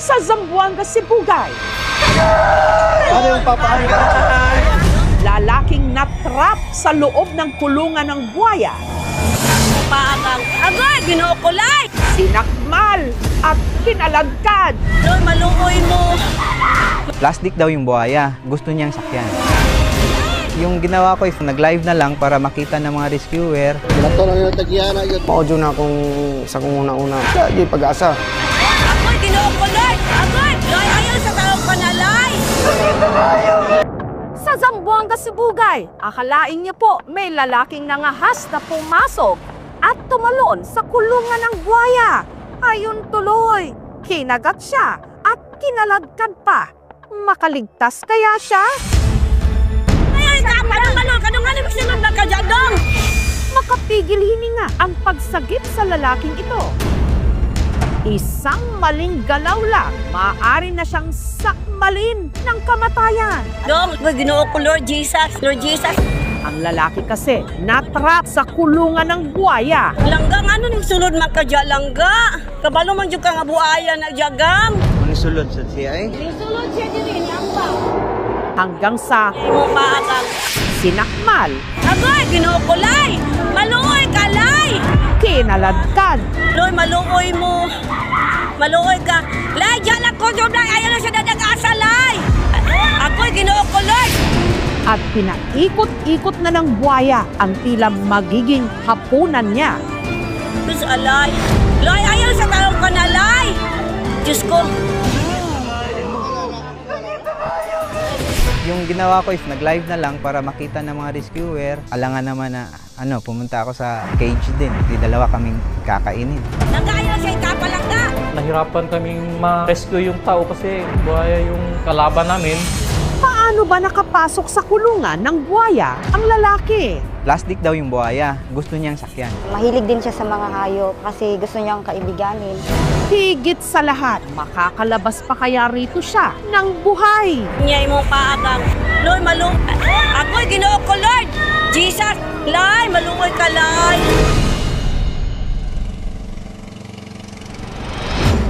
sa Zamboanga, Sibugay. Ano yung papahay? Lalaking natrap sa loob ng kulungan ng buhaya, Paagang, agoy, ginukulay! sinakmal at kinalagkad. Loy, maluoy mo! Plastic daw yung buhaya. Gusto niyang sakyan. Yung ginawa ko is nag-live na lang para makita ng mga rescuer. Nato lang yung tagyana yun. Maudyo na akong sa kong una-una. Lagi pag-asa. Ginukulay! Agoy! Loy, ayaw sa taong panalay! Sa Zamboanga, Sibugay, akalain niyo po may lalaking nangahas na pumasok at tumalon sa kulungan ng buhaya. Ayun tuloy, kinagat siya at kinaladkad pa. Makaligtas kaya siya? Ay, kapanong ano, kanong ano, sinunod ka dyan dong! Makapigil hininga ang pagsagip sa lalaking ito. Isang maling galaw lang, maaari na siyang sakmalin ng kamatayan. Agoy, ginoo ko, Lord Jesus, Lord Jesus. Ang lalaki kasi natrap sa kulungan ng buhaya. Langgang, ano ning sulod man ka dyan, langga? Kabalo man dyan ka nga buaya na dyagang. Ano sulod sa siya eh? Sulod siya din, yambang. Hanggang sa Ay mo paagang. sinakmal, Agoy, ginukulay! Maluoy, kalay! Kinaladkad, Loy, maluoy mo. Maluoy ka. Lay, dyan ako, Joblay. Ayaw na siya dadagasalay. Ako'y ginoo ko, Lord. at pinaikot-ikot na ng buhaya ang tila magiging hapunan niya. Diyos alay. Loy, ayaw sa taong kanalay. Diyos ko. Yung ginawa ko is nag-live na lang para makita ng mga rescuer. Alangan naman na ano, pumunta ako sa cage din. Di dalawa kaming kakainin. Nagkaayaw siya ikapalangga. Nahirapan kaming ma-rescue yung tao kasi buhaya yung kalaban namin. Paano ba nakapasok sa kulungan ng buhaya ang lalaki? Plastic daw yung buhaya. Gusto niyang sakyan. Mahilig din siya sa mga hayop kasi gusto niyang kaibiganin. Higit sa lahat, makakalabas pa kaya rito siya ng buhay. Nyay mo paagang. Loy, malu... Ako'y ginoo ko, Lord. Jesus, lay, maluoy ka, lay.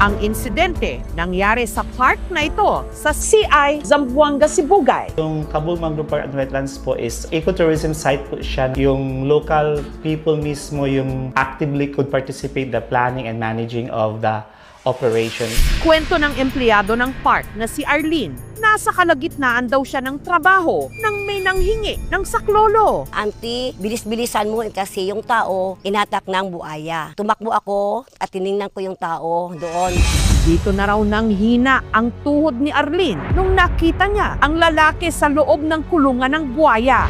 Ang insidente nangyari sa park na ito sa CI Zamboanga, Sibugay. Yung Kabul Mangrove Park and Wetlands po is ecotourism site po siya. Yung local people mismo yung actively could participate the planning and managing of the operation. Kwento ng empleyado ng park na si Arlene, nasa kalagitnaan daw siya ng trabaho nang may nanghingi ng saklolo. Auntie, bilis-bilisan mo kasi yung tao inatak ng buaya. Tumakbo ako at tiningnan ko yung tao doon. Dito na raw nang hina ang tuhod ni Arlene nung nakita niya ang lalaki sa loob ng kulungan ng buhaya.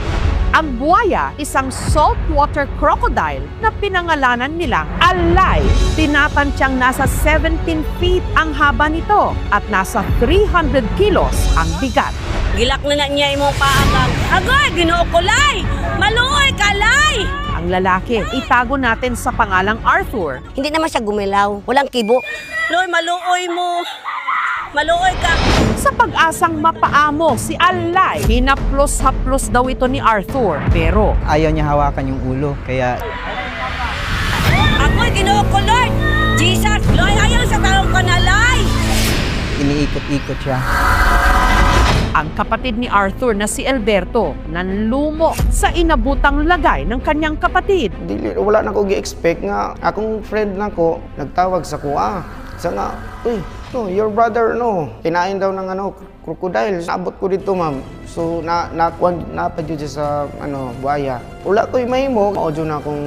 Ang buhaya, isang saltwater crocodile na pinangalanan nilang Alay. Tinatansyang nasa 17 feet ang haba nito at nasa 300 kilos ang bigat. Gilak na na niya imong paagang. Agoy, ginukulay! Maluoy, kalay! Ang lalaki, itago natin sa pangalang Arthur. Hindi naman siya gumilaw. Walang kibo. Loy, maluoy mo. Maluoy ka. Sa pag-asang mapaamo si Alay, hinaplos-haplos daw ito ni Arthur. Pero Ayaw niya hawakan yung ulo. Kaya Ako'y ginoo ko, Lord. Jesus, Loy, ayaw sa taong kanalay. iniikot-ikot siya. ang kapatid ni Arthur na si Alberto nanlumo sa inabutang lagay ng kanyang kapatid. Dili, wala na ko gi-expect nga akong friend na ko nagtawag sa kuha. Sa nga, uy, no, your brother, no. Kinain daw ng ano, crocodile. Naabot ko dito, ma'am. So, na, na, na, sa, ano, buhaya. Wala ko'y mahimo. Maudyo na akong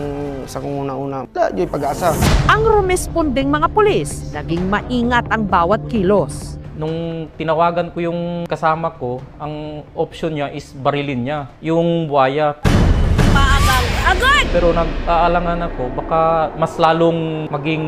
sa kong una-una. Wala, dyo'y pag-asa. Ang rumesponding mga pulis, naging maingat ang bawat kilos. Nung tinawagan ko yung kasama ko, ang option niya is barilin niya. Yung buhaya. Paagang. Agoy! Pero nag-aalangan ako, baka mas lalong maging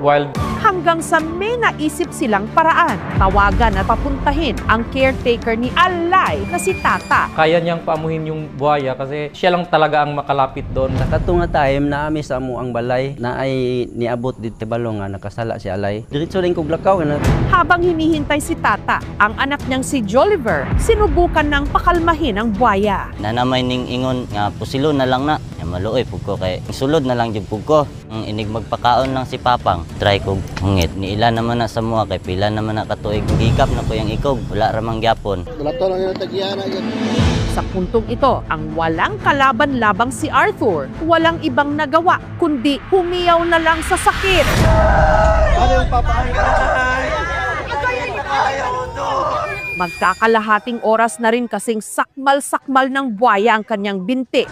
wild. Hanggang sa may naisip silang paraan, tawagan at papuntahin ang caretaker ni Alay na si Tata. Kaya niyang paamuhin yung buhaya kasi siya lang talaga ang makalapit doon. Katong nga time na ami sa mo ang balay na ay niabot dito balong nga nakasala si Alay. Diretso rin kog lakaw na Habang hinihintay si Tata, ang anak niyang si Jolliver, sinubukan ng pakalmahin ang buhaya. na namay ning ingon nga pusilo na lang na. Maluoy pug ko kay sulod na lang jud pug ko. Ang inig magpakaon lang si Papang. Try ko hungit. Ni ila naman na sa mua kay pila naman na katuig gikap na ko yung ikog. Wala ra mang gyapon. Sa puntong ito, ang walang kalaban-labang si Arthur, walang ibang nagawa kundi humiyaw na lang sa sakit. Magkakalahating oras na rin kasing sakmal-sakmal ng buhaya ang kanyang binti.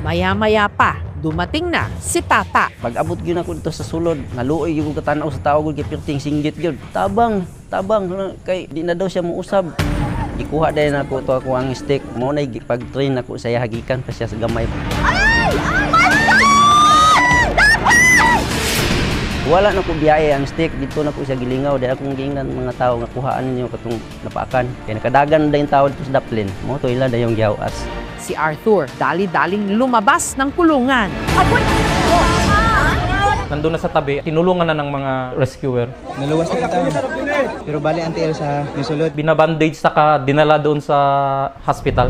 Maya-maya pa, dumating na si Tata. Pag abot gyud ako dito sa sulod, naluoy yung katanaw sa tao gud kay pirting singgit gyud. Tabang, tabang kay di na daw siya muusab. Ikuha dahil na ako to ako ang stick. Mo na pag-train ako sa iya hagikan pa siya sa gamay. Wala na ko biyahe ang stick dito na ko siya gilingaw dahil akong giingnan mga tao nga kuhaan ninyo katong napaakan. Kaya nakadagan na yung tao dito sa Daplin. Mo to ila dayong giyawas. Si Arthur, dali-daling lumabas ng kulungan. Nandun na sa tabi, tinulungan na ng mga rescuer. Naluwas na kita. Pero bali anti sa nisulod. Binabandage saka dinala doon sa hospital.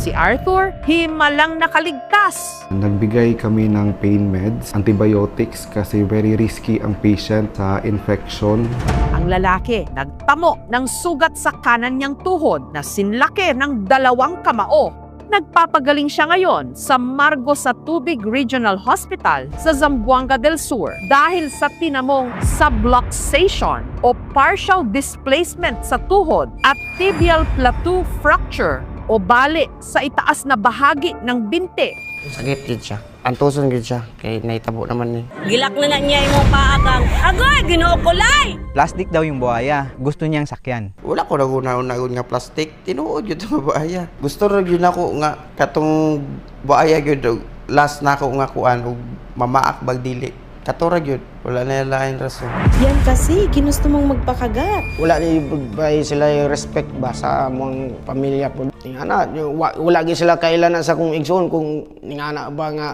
Si Arthur, himalang nakaligtas. Nagbigay kami ng pain meds, antibiotics kasi very risky ang patient sa infection. Ang lalaki, nagtamo ng sugat sa kanan niyang tuhod na sinlaki ng dalawang kamao. Nagpapagaling siya ngayon sa Margo sa Tubig Regional Hospital sa Zamboanga del Sur dahil sa tinamong subluxation o partial displacement sa tuhod at tibial plateau fracture o bali sa itaas na bahagi ng binti Sakit gid siya. Antuson gid siya. Kay naitabo naman ni. Gilak na na niya imong paagang. Agoy, ginoo ko lay! Plastic daw yung buhaya. Gusto niyang sakyan. Wala ko naguna-una nga plastic. Tinuod yun sa buhaya. Gusto rin yun ako nga katong buhaya yun. Last na ako nga kuan og mamaak bag dili. Katurag yun. Wala na lain rason. Yan kasi, ginusto mong magpakagat. Wala ni bay sila yung respect ba sa among pamilya po. Tingana, yung wa- wala gi sila kailan na sa kong igsoon kung ningana ba nga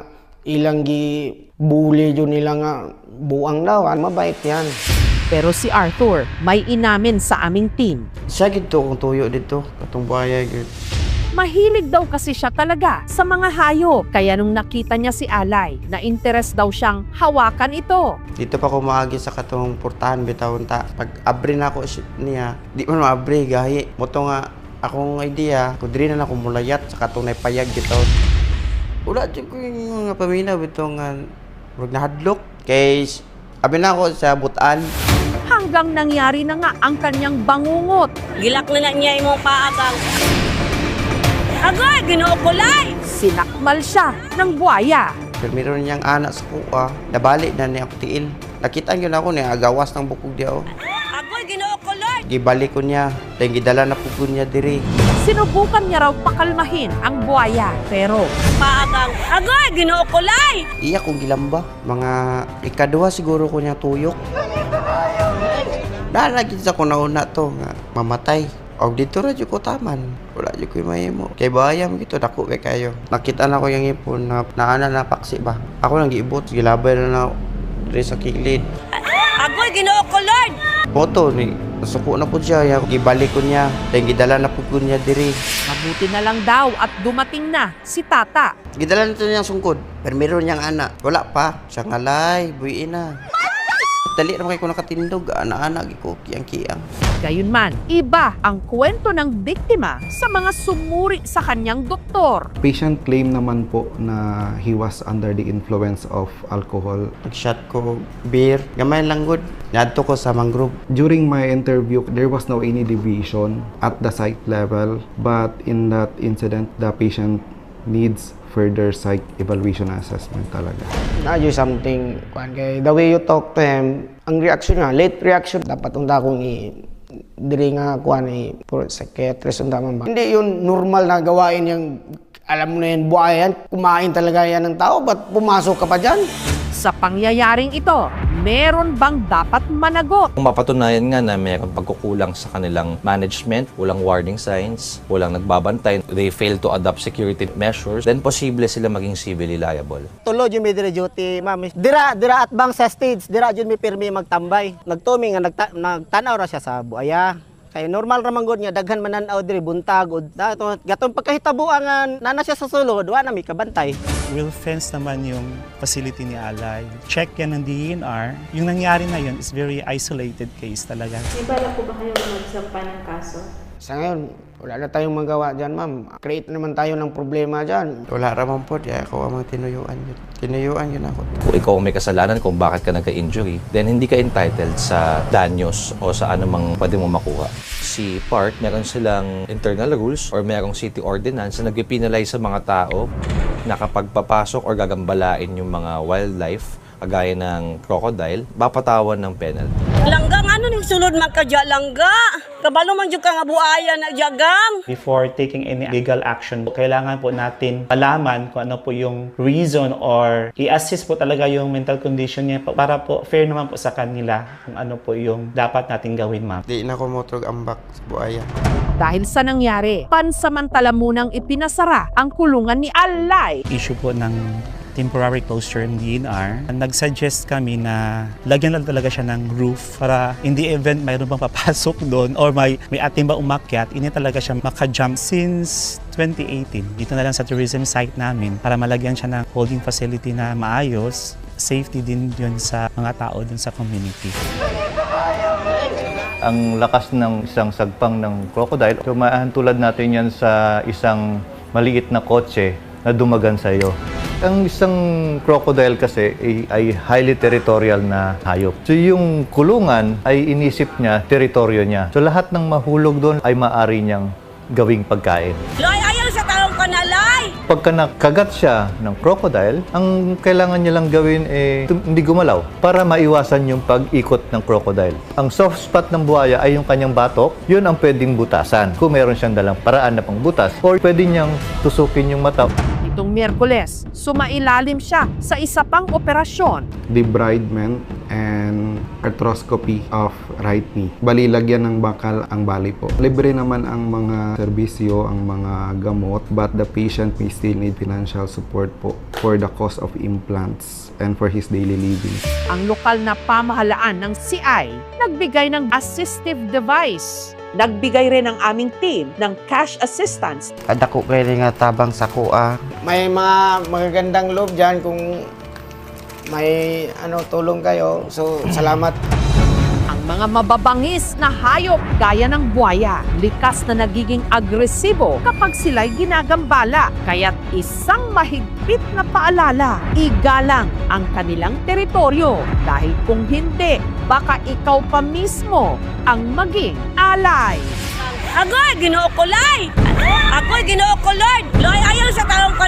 ilang gi bully yun nila nga buang daw. Ano mabait yan. Pero si Arthur may inamin sa aming team. Siya gito kung tuyo dito. Katong buhaya gid. Mahilig daw kasi siya talaga sa mga hayop. Kaya nung nakita niya si Alay, na interest daw siyang hawakan ito. Dito pa ko maagi sa katong portahan bitawon ta. Pag abri na ako niya, di man maabri gahi. Moto nga akong idea, kudri na ako mulayat sa katong naipayag bitaw. Wala di ko yung mga paminaw bitaw nga murag nahadlok. Kay abi na ako sa butaan. Hanggang nangyari na nga ang kanyang bangungot. Gilak na na niya imong paagang. Agoy, ginoo ko lay! Sinakmal siya ng buhaya. Pero meron niyang anak sa kuha, nabali na niya ako tiil. Nakita niyo na ako niya, agawas ng bukog diya. oh. Agoy, ginoo ko lay! Gibalik ko niya, dahil gidala na po niya diri. Sinubukan niya raw pakalmahin ang buhaya. Pero Paagang. Agoy, ginoo ko lay! Iya kong gilamba. Mga ikaduha siguro ko niya tuyok. Nalagin sa ko nauna to nga mamatay. Og dito ra jud ko taman. Wala jud ko mahimo. Kay bayam gito dako kay kayo. Nakita na ko yung ipon na naana na paksi ba. Ako lang giibot gilabay na na diri sa kilid. Agoy, ginoo ko lord! Boto ni nasuko na po siya. Ya, gibalik ko niya. Dahil gidala na po ko niya diri. mabuti na lang daw at dumating na si Tata. Gidala na to niyang sungkod. Pero meron niyang anak. Wala pa. Siya ngalay. Buiin na. Dali naman kayo ko nakatindog. Anak-anak. Iko kiyang-kiyang. Gayunman, iba ang kwento ng biktima sa mga sumuri sa kanyang doktor. Patient claim naman po na he was under the influence of alcohol. Nag-shot ko beer. Gamay lang good. Nadto ko sa mangrove. During my interview, there was no any deviation at the site level, but in that incident, the patient needs further psych evaluation assessment talaga. Na-do something. Kuan kay the way you talk to him, ang reaction niya, late reaction. Dapat unda kong i diri nga kuan i for psychiatrist unda man ba. Hindi yun normal na gawain yung alam mo na yan, buhay yan, kumain talaga yan ng tao, ba't pumasok ka pa dyan? Sa pangyayaring ito, meron bang dapat managot? Kung mapatunayan nga na mayroong pagkukulang sa kanilang management, walang warning signs, walang nagbabantay, they fail to adopt security measures, then posible sila maging civilly liable. Tulo jud mi dire duty, ma'am. Dira dira at bang sa stage, dira jud mi pirmi magtambay. Nagtumi nga nagta, nagtanaw ra siya sa buaya. Kay normal ra man gud nga daghan mananaw diri buntag ud dato gatong pagkahitabuan nana siya sa sulod wa na mi kabantay. Will fence naman yung facility ni Alay. Check yan ng DENR. Yung nangyari na yun is very isolated case talaga. May bala po ba kayo magsampa ng kaso? Sa ngayon, wala na tayong magawa dyan, ma'am. Create naman tayo ng problema dyan. Wala raman po, di ako ang tinuyuan yun. Tinuyuan yun ako. Kung ikaw ang may kasalanan kung bakit ka nagka-injury, then hindi ka entitled sa danyos o sa anumang pwede mo makuha. Si Park, meron silang internal rules or merong city ordinance na nag-penalize sa mga tao na kapag papasok or gagambalain yung mga wildlife, kagaya ng crocodile, bapatawan ng penalty. Langgang ano ning sulod man ka langga? Kabalo man jud ka nga buaya na jagang. Before taking any legal action, kailangan po natin alaman kung ano po yung reason or i-assist po talaga yung mental condition niya para po fair naman po sa kanila kung ano po yung dapat natin gawin, ma'am. Di na ko motrog ambak sa buaya. Dahil sa nangyari, pansamantala munang ipinasara ang kulungan ni Alay. issue po ng temporary closure ng DNR, nag-suggest kami na lagyan lang talaga siya ng roof para in the event mayroon bang papasok doon or may, may ating ba umakyat, ini talaga siya maka-jump since 2018. Dito na lang sa tourism site namin para malagyan siya ng holding facility na maayos, safety din yun sa mga tao dun sa community. ang lakas ng isang sagpang ng crocodile, tumahan tulad natin yan sa isang maliit na kotse na dumagan sa iyo. Ang isang crocodile kasi ay, ay highly territorial na hayop. So yung kulungan ay inisip niya, teritoryo niya. So lahat ng mahulog doon ay maari niyang gawing pagkain. Loy, ayaw sa taong kanalay. Pagka nakagat siya ng crocodile, ang kailangan niya lang gawin eh hindi gumalaw para maiwasan yung pag-ikot ng crocodile. Ang soft spot ng buhaya ay yung kanyang batok, yun ang pwedeng butasan kung meron siyang dalang paraan na pang butas or pwede niyang tusukin yung mata. Miyerkules, sumailalim siya sa isa pang operasyon. Debridement and arthroscopy of right knee. Bali, lagyan ng bakal ang bali po. Libre naman ang mga serbisyo, ang mga gamot, but the patient may still need financial support po for the cost of implants and for his daily living. Ang lokal na pamahalaan ng CI nagbigay ng assistive device. Nagbigay rin ang aming team ng cash assistance Kada ko kayo nga tabang sa kuha. May mga magagandang loob dyan kung may ano tulong kayo. So, salamat. ang mga mababangis na hayop gaya ng buwaya. Likas na nagiging agresibo kapag sila'y ginagambala. Kaya't isang mahigpit na paalala, igalang ang kanilang teritoryo. Dahil kung hindi, baka ikaw pa mismo ang maging alay. Agoy, ginoo ko lay. Ako'y ginoo ko, Lord. Loy, ayaw sa taong kanalay.